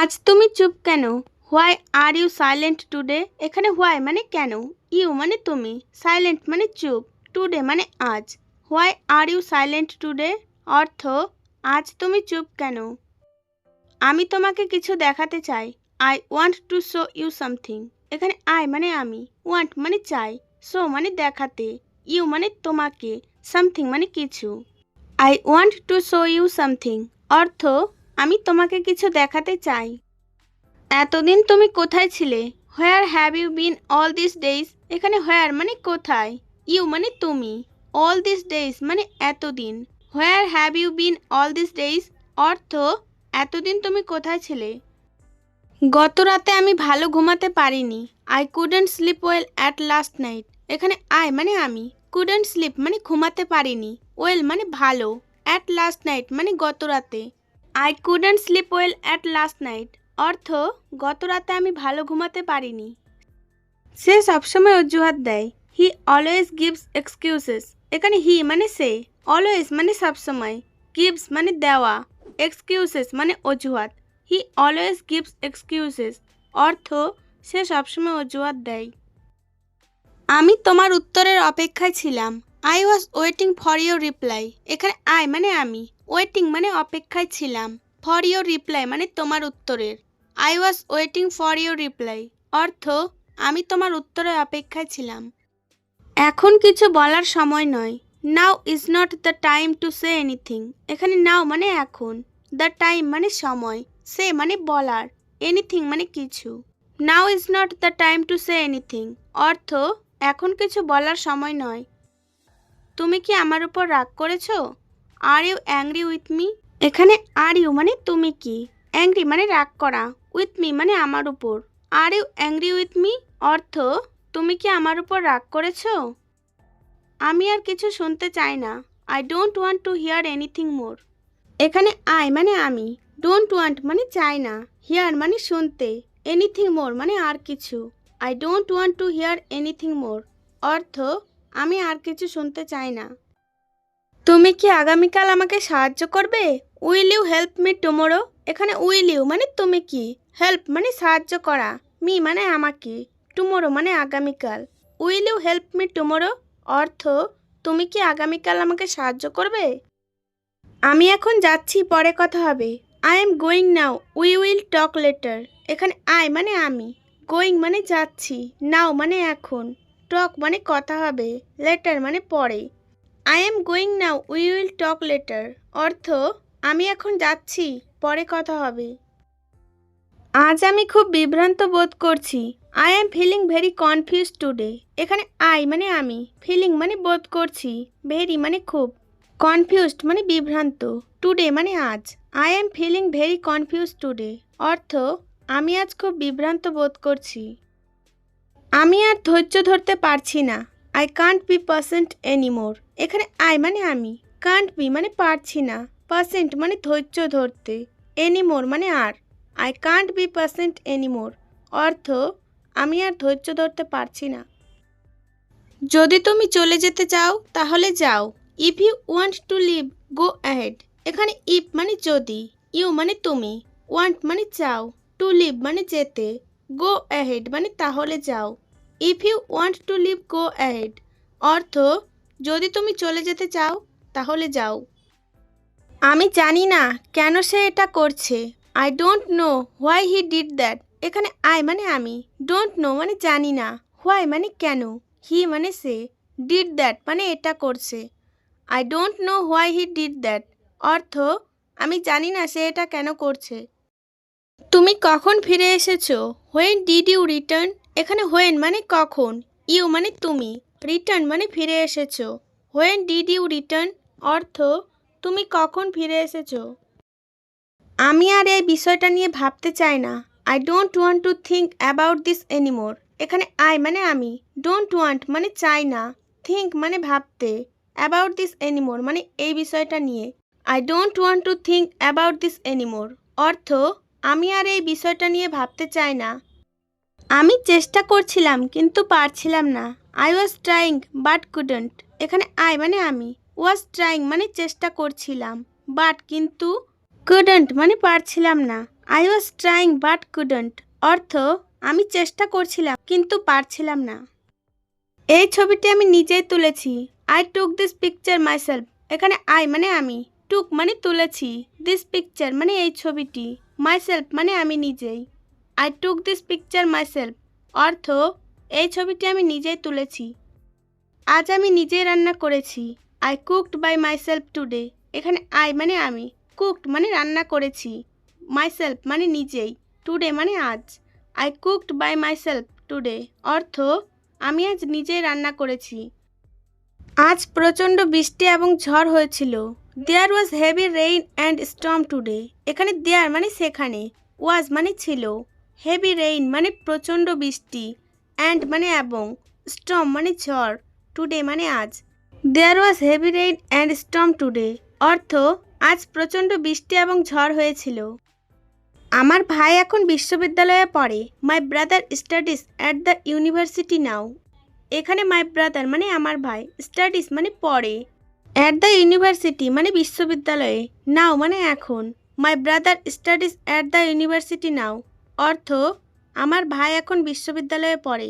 আজ তুমি চুপ কেন? Why are you silent today এখানে হোয়াই মানে কেন? ইউ মানে তুমি। সাইলেন্ট মানে চুপ। টুডে মানে আজ। Why are you silent today অর্থ, আজ তুমি চুপ কেন? আমি তোমাকে কিছু দেখাতে চাই। I want to show you something এখানে আই মানে আমি। ওয়ান্ট মানে চাই। শো মানে দেখাতে। ইউ মানে তোমাকে। সামথিং মানে কিছু। I want to show you something অর্থ আমি তোমাকে কিছু দেখাতে চাই। এতদিন তুমি কোথায় ছিলে? Where have you been all this days এখানে হোয়ার মানে কোথায়? ইউ মানে তুমি। অল দিস ডেইজ মানে এতদিন। Where have you been all this days অর্থ, এতদিন তুমি কোথায় ছিলে? গত রাতে আমি ভালো ঘুমাতে পারিনি। I couldn't sleep well at last night এখানে আই মানে আমি। কুডেন্ট স্লিপ মানে ঘুমাতে পারিনি। ওয়েল মানে ভালো। অ্যাট লাস্ট নাইট মানে গত রাতে। I couldn't sleep well at last night অর্থ, গত রাতে আমি ভালো ঘুমাতে পারিনি। সে সবসময় অজুহাত দেয়। হি অলওয়েজ গিভস এক্সকিউজেস এখানে হি মানে সে। অলওয়েজ মানে সবসময়। গিভস মানে দেওয়া। এক্সকিউজেস মানে অজুহাত। হি অলওয়েজ গিভস এক্সকিউজেস অর্থ, সে সবসময় অজুহাত দেয়। আমি তোমার উত্তরের অপেক্ষায় ছিলাম। I was waiting for your reply এখানে আই মানে আমি। ওয়েটিং মানে অপেক্ষায় ছিলাম। ফর ইয়োর রিপ্লাই মানে তোমার উত্তরের। I was waiting for your reply অর্থ, আমি তোমার উত্তরের অপেক্ষায় ছিলাম। এখন কিছু বলার সময় নয়। Now is not the time to say anything এখানে নাও মানে এখন। দ্য টাইম মানে সময়। সে মানে বলার। এনিথিং মানে কিছু। Now is not the time to say anything অর্থ, এখন কিছু বলার সময় নয়। তুমি কি আমার উপর রাগ করেছ? Are you angry with me এখানে আর ইউ মানে তুমি কি? অ্যাংরি মানে রাগ করা উইথ মি মানে আমার উপর। Are you angry with me অর্থ, তুমি কি আমার উপর রাগ করেছ? আমি আর কিছু শুনতে চাই না। I don't want to hear anything more এখানে আই মানে আমি। ডোন্ট ওয়ান্ট মানে চাই না। হিয়ার মানে শুনতে। এনিথিং মোর মানে আর কিছু। I don't want to hear anything more অর্থ আমি আর কিছু শুনতে চাই না। তুমি কি আগামীকাল আমাকে সাহায্য করবে? Will you help me tomorrow? এখানে উইল ইউ মানে তুমি কি? হেল্প মানে সাহায্য করা, মি মানে আমাকে, টুমোরো মানে আগামীকাল। Will you help me tomorrow? অর্থ, তুমি কি আগামীকাল আমাকে সাহায্য করবে? আমি এখন যাচ্ছি, পরে কথা হবে। I am going now, we will talk later. এখানে আই মানে আমি, গোয়িং মানে যাচ্ছি, নাও মানে এখন। টক মানে কথা হবে লেটার মানে পরে। I am going now we will talk later অর্থ, আমি এখন যাচ্ছি, পরে কথা হবে। আজ আমি খুব বিভ্রান্ত বোধ করছি। I am feeling very confuse today এখানে আই মানে আমি ফিলিং মানে বোধ করছি ভেরি মানে খুব। কনফিউজড মানে বিভ্রান্ত। টুডে মানে আজ। I am feeling very confuse today অর্থ, আমি আজ খুব বিভ্রান্ত বোধ করছি। আমি আর ধৈর্য ধরতে পারছি না। I can't be patient anymore এখানে আই মানে আমি। কান্ট বি মানে পারছি না। পার্সেন্ট মানে ধৈর্য ধরতে। এনিমোর মানে আর। I can't be patient anymore অর্থ, আমি আর ধৈর্য ধরতে পারছি না। যদি তুমি চলে যেতে চাও, তাহলে যাও। If you want to leave go ahead এখানে ইফ মানে যদি ইউ মানে তুমি। ওয়ান্ট মানে চাও। টু লিভ মানে যেতে। গো অ্যাহেড মানে তাহলে যাও। If you want to leave go ahead অর্থ, যদি তুমি চলে যেতে চাও, তাহলে যাও। আমি জানি না কেন সে এটা করছে। I don't know why he did that এখানে আই মানে আমি। ডোন্ট নো মানে জানি না। হোয়াই মানে কেন? হি মানে সে। ডিড দ্যাট মানে এটা করছে। I don't know why he did that অর্থ, আমি জানি না সে এটা কেন করছে। তুমি কখন ফিরে এসেছ? হোয়েন ডিড ইউ রিটার্ন এখানে হোয়েন মানে কখন? ইউ মানে তুমি। রিটার্ন মানে ফিরে এসেছ। হোয়েন ডিড ইউ রিটার্ন অর্থ, তুমি কখন ফিরে এসেছ? আমি আর এই বিষয়টা নিয়ে ভাবতে চাই না। I don't want to think about this anymore এখানে আই মানে আমি। ডোন্ট ওয়ান্ট মানে চাই না। থিঙ্ক মানে ভাবতে। অ্যাবাউট দিস এনিমোর মানে এই বিষয়টা নিয়ে। I don't want to think about this anymore অর্থ আমি আর এই বিষয়টা নিয়ে ভাবতে চাই না। আমি চেষ্টা করছিলাম, কিন্তু পারছিলাম না। I was trying but couldn't এখানে আই মানে আমি। ওয়াজ ট্রাইং মানে চেষ্টা করছিলাম বাট কিন্তু কুডন্ট মানে পারছিলাম না। I was trying but couldn't অর্থ, আমি চেষ্টা করছিলাম, কিন্তু পারছিলাম না। এই ছবিটি আমি নিজেই তুলেছি। I took this picture myself এখানে আই মানে আমি। টুক মানে তুলেছি। দিস পিকচার মানে এই ছবিটি। মাইসেলফ মানে আমি নিজেই। I took this picture myself অর্থ, এই ছবিটি আমি নিজেই তুলেছি। আজ আমি নিজেই রান্না করেছি। I cooked by myself today এখানে আই মানে আমি। কুকড মানে রান্না করেছি। মাইসেলফ মানে নিজেই। টুডে মানে আজ। I cooked by myself today অর্থ, আমি আজ নিজেই রান্না করেছি। আজ প্রচণ্ড বৃষ্টি এবং ঝড় হয়েছিল। There was heavy rain and storm today এখানে দেয়ার মানে সেখানে ওয়াজ মানে ছিল। হেভি রেইন মানে প্রচণ্ড বৃষ্টি অ্যান্ড মানে এবং স্টম মানে ঝড় টুডে মানে আজ। There was heavy rain and storm today অর্থ, আজ প্রচণ্ড বৃষ্টি এবং ঝড় হয়েছিল। আমার ভাই এখন বিশ্ববিদ্যালয়ে পড়ে। My brother studies at the university now এখানে মাই ব্রাদার মানে আমার ভাই স্টাডিজ মানে পড়ে। অ্যাট দ্য ইউনিভার্সিটি মানে বিশ্ববিদ্যালয়ে, নাও মানে এখন। My brother studies at the university now অর্থ, আমার ভাই এখন বিশ্ববিদ্যালয়ে পড়ে।